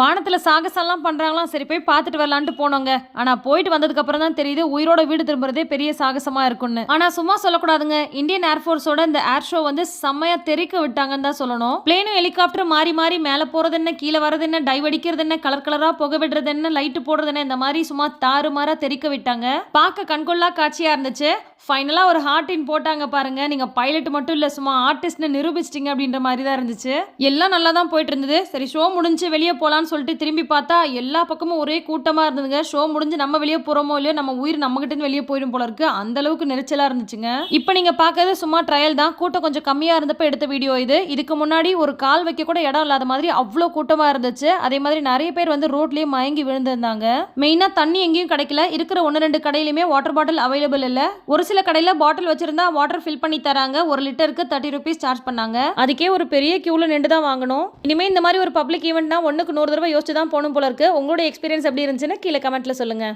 வானத்தில் சாகசம்லாம் பண்ணுறாங்களாம் சரி போய் பார்த்துட்டு வரலான்ட்டு போனோங்க. ஆனால் போயிட்டு வந்ததுக்கு அப்புறம் தான் தெரியுது உயிரோட வீடு திரும்புறதே பெரிய சாகசமாக இருக்கும்னு. ஆனால் சும்மா சொல்லக்கூடாதுங்க. இந்தியன் ஏர்ஃபோர்ஸோட இந்த ஏர் ஷோ வந்து செம்மையா தெறிக்க விட்டாங்கன்னு தான் சொல்லணும். பிளேனும் ஹெலிகாப்டர் மாறி மாறி மேலே போகிறது என்ன கீழே வரது என்ன டைவ் அடிக்கிறது என்ன கலர் கலராக புகை விடுறது என்ன லைட்டு போடுறது என்ன இந்த மாதிரி சும்மா தாறுமாறாக தெறிக்க விட்டாங்க. பார்க்க கண்கொள்ளா காட்சியாக இருந்துச்சு. ஃபைனலாக ஒரு ஹார்டின் போட்டாங்க பாருங்க. நீங்கள் பைலட் மட்டும் இல்லை சும்மா ஆர்டிஸ்ட்னு நிரூபிச்சிட்டிங்க அப்படின்ற மாதிரி தான் இருந்துச்சு. எல்லாம் நல்லா தான் போயிட்டு இருந்தது. சரி ஷோ முடிஞ்சு வெளியே போகலான்னு சொல்லிட்டு திரும்பி பார்த்தா எல்லா பக்கமும் ஒரே கூட்டமாக இருந்ததுங்க. ஷோ முடிஞ்சு நம்ம வெளியே போகிறோமோ இல்லையோ நம்ம உயிர் நம்ம வெளியே போயிடும் போல இருக்கு. அந்த அளவுக்கு நெரிச்சலாக இருந்துச்சுங்க. இப்போ நீங்கள் பார்க்கறது சும்மா ட்ரையல் தான். கூட்டம் கொஞ்சம் கம்மியாக இருந்தப்போ எடுத்த வீடியோ இது. இதுக்கு முன்னாடி ஒரு கால் வைக்க கூட இடம் இல்லாத மாதிரி அவ்வளோ கூட்டமாக இருந்துச்சு. அதே மாதிரி நிறைய பேர் வந்து ரோட்லேயே மயங்கி விழுந்திருந்தாங்க. மெயினாக தண்ணி எங்கேயும் கிடைக்கல. இருக்கிற ஒன்று ரெண்டு கடையிலுமே வாட்டர் பாட்டில் அவைலபிள் இல்லை. ஒரு சில கடையில பாட்டில் வச்சிருந்தா வாட்டர் ஃபில் பண்ணி தராங்க. ஒரு லிட்டருக்கு தேர்ட்டி ருபீஸ் சார்ஜ் பண்ணாங்க. அதுக்கே ஒரு பெரிய கியூல நின்று தான் வாங்கணும். இனிமே இந்த மாதிரி ஒரு பப்ளிக் ஈவெண்ட்னா ஒன்றுக்கு நூறு தடவை யோசிச்சு தான் போகணும் போல இருக்கு. உங்களோட எக்ஸ்பீரியன்ஸ் எப்படி இருந்துச்சுன்னு கீழே கமெண்ட்ல சொல்லுங்க.